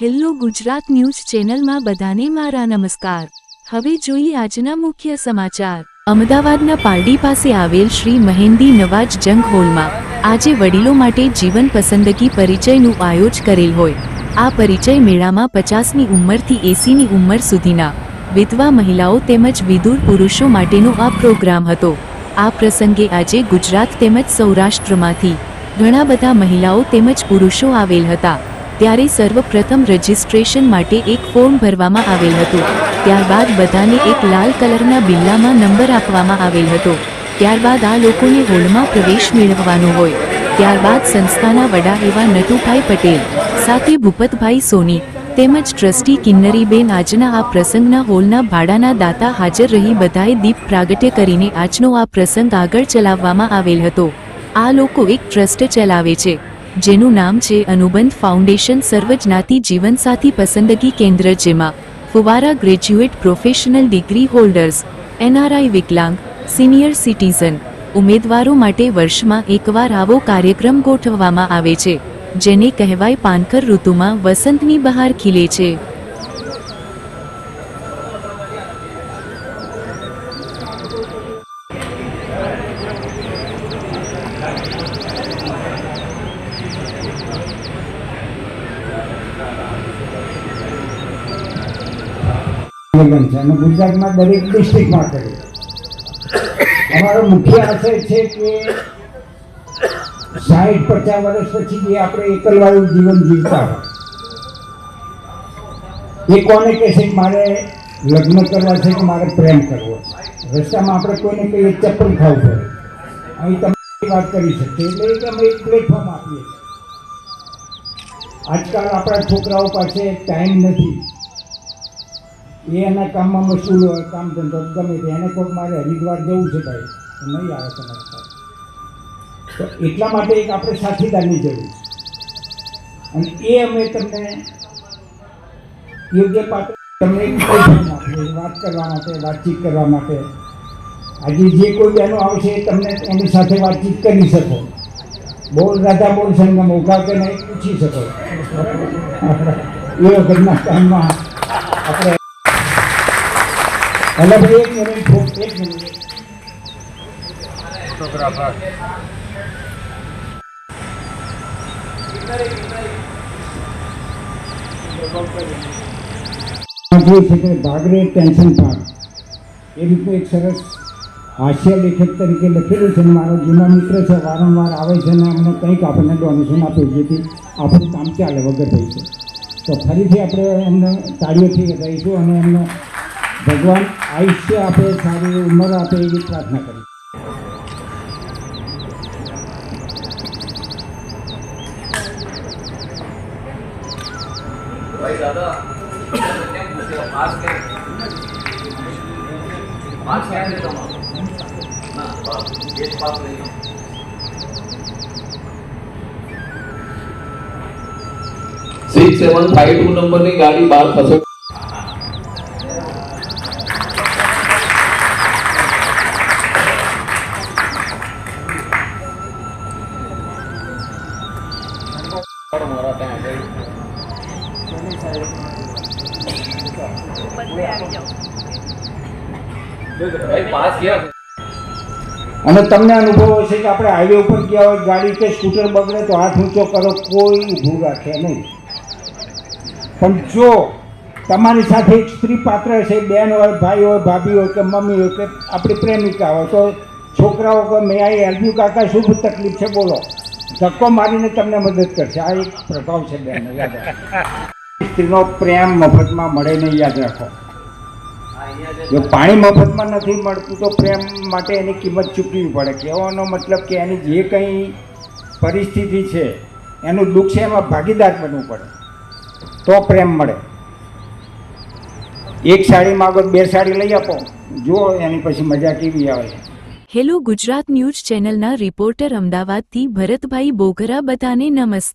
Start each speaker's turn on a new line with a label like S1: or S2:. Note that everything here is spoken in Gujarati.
S1: હેલ્લો ગુજરાત ન્યૂઝ ચેનલમાં બધાને મારા નમસ્કાર. હવે જોઈએ આજના મુખ્ય સમાચાર. અમદાવાદના પારડી પાસે આવેલ શ્રી મહેંદી નવાજ જંગ હોલમાં આજે વડીલો માટે જીવન પસંદગી પરિચયનું આયોજ કરેલ હોય. આ પરિચય મેળામાં પચાસની ઉંમરથી એસીની ઉંમર સુધીના વિધવા મહિલાઓ તેમજ વિદુર પુરુષો માટેનો આ પ્રોગ્રામ હતો. આ પ્રસંગે આજે ગુજરાત તેમજ સૌરાષ્ટ્રમાંથી ઘણા બધા મહિલાઓ તેમજ પુરુષો આવેલ હતા. ત્યારે સર્વપ્રથમ રજિસ્ટ્રેશન માટે એક ફોર્મ ભરવામાં આવેલ હતું. ત્યારબાદ બધાને એક લાલ કલરના બિલ્લામાં નંબર આપવામાં આવેલ હતો. ત્યારબાદ આ લોકોને હોલમાં પ્રવેશ મેળવવાનો હોય. ત્યારબાદ સંસ્થાના વડા એવા નટુભાઈ પટેલ, સાથે ભૂપતભાઈ સોની, તેમજ ટ્રસ્ટી કિન્નરીબેન આજના આ પ્રસંગના હોલના ભાડાના દાતા હાજર રહી બધાએ દીપ પ્રાગટ્ય કરીને આજનો આ પ્રસંગ આગળ ચલાવવામાં આવેલ હતો. આ લોકો એક ટ્રસ્ટ ચલાવે છે. જેનું નામ છે અનુબંધ ફાઉન્ડેશન સર્વજ્ઞાતિ જીવનસાથી પસંદગી કેન્દ્ર, જેમાં ફુવારા graduate professional degree holders, NRI વિકલાંગ, સિનિયર સિટીઝન ઉમેદવારો માટે વર્ષમાં એકવાર આવો કાર્યક્રમ ગોઠવવામાં આવે છે, જેને કહેવાય પાનખર ઋતુમાં વસંતની બહાર ખીલે છે.
S2: આંદોલન છે. અને ગુજરાતમાં દરેક ડિસ્ટ્રિક્ટમાં કરે અમારો મુખ્ય આશય છે કે સાઠ પચાસ વર્ષ પછી જે આપણે એકલવાળું જીવન જીવતા હોય, એ કોને કહેશે મારે લગ્ન કરવા છે કે મારે પ્રેમ કરવો છે? રસ્તામાં આપણે કોઈને કહીએ ચપ્પલ ખાવું પડે. અહીં તમે વાત કરી શકીએ એટલે એક અમે એક પ્લેટફોર્મ આપીએ છીએ. આજકાલ આપણા છોકરાઓ પાસે ટાઈમ નથી. એના કામમાં મશહૂર હોય, કામ ધંધો ગમે તે. એને કોઈક મારે હરિદ્વાર જવું છે ભાઈ નહીં આવે તમારી પાસે. તો એટલા માટે એક આપણે સાથીદારની જરૂર છે. અને એ અમે તમને યોગ્ય પાત્ર તમને વાત કરવા માટે, વાતચીત કરવા માટે. આજે જે કોઈ બહેનો આવશે, એ તમને એની સાથે વાતચીત કરી શકો. બોલ રાધા બોલ, સંગમ ઊભા કે નહીં, પૂછી શકો. એ વખતના કામમાં આપણે એટલે ભાઈ, એક મિનિટ એક મિનિટ છે તે ભાગરે ટેન્શન પાક એ રીતનું એક સરસ હાસ્ય લેખક તરીકે લખેલું છે મારો જૂનો મિત્ર છે, વારંવાર આવે છે કંઈક આપણને ડોનેશન આપે જેથી આપણું કામ ચાલે વગર થઈ છે તો ફરીથી આપણે એમને તાળીઓથી વધારીશું અને એમને ભગવાન આયુષ્ય આપે સારી ઉંમર આપે એવી પ્રાર્થના કરી
S3: भाई दादा क्या पूछेगा पास क्या पास क्या देता हूँ ना पास ये पास नहीं है
S4: સિક્સ સેવન ફાઈવ ટુ નંબરની ગાડી બહાર ખસો
S2: અને તમને અનુભવ હશે કે આપણે હાઈવે ઉપર ગયા હોય, ગાડી કે સ્કૂટર બગડે તો હાથ ઊંચો કરો, કોઈ ઊભું રાખે નહીં. પણ જો તમારી સાથે એક સ્ત્રી પાત્ર હશે, બેન હોય, ભાઈ હોય, ભાભી હોય કે મમ્મી હોય કે આપણી પ્રેમિકા હોય, તો છોકરાઓ કે મેં આ યુ કાકા? શું તકલીફ છે? બોલો. ધક્કો મારીને તમને મદદ કરશે. આ એક પ્રભાવ છે બેન યાદ સ્ત્રીનો પ્રેમ મફતમાં મળે નહીં, યાદ રાખો. જો પાણી મફતમાં નથી મળતું, તો પ્રેમ માટે એની કિંમત ચૂકવવી પડે. કહેવાનો મતલબ કે એની જે કંઈ પરિસ્થિતિ છે, એનું દુઃખ છે, એમાં ભાગીદાર બનવું પડે. તો પ્રેમ મળે. એક સાડી માગો બે સાડી લઈ આપો. જુઓ, એની પછી મજા કેવી આવે છે.
S1: હેલો ગુજરાત ન્યૂઝ ચેનલના રિપોર્ટર અમદાવાદથી ભરતભાઈ બોઘરા બધાને નમસ્તે.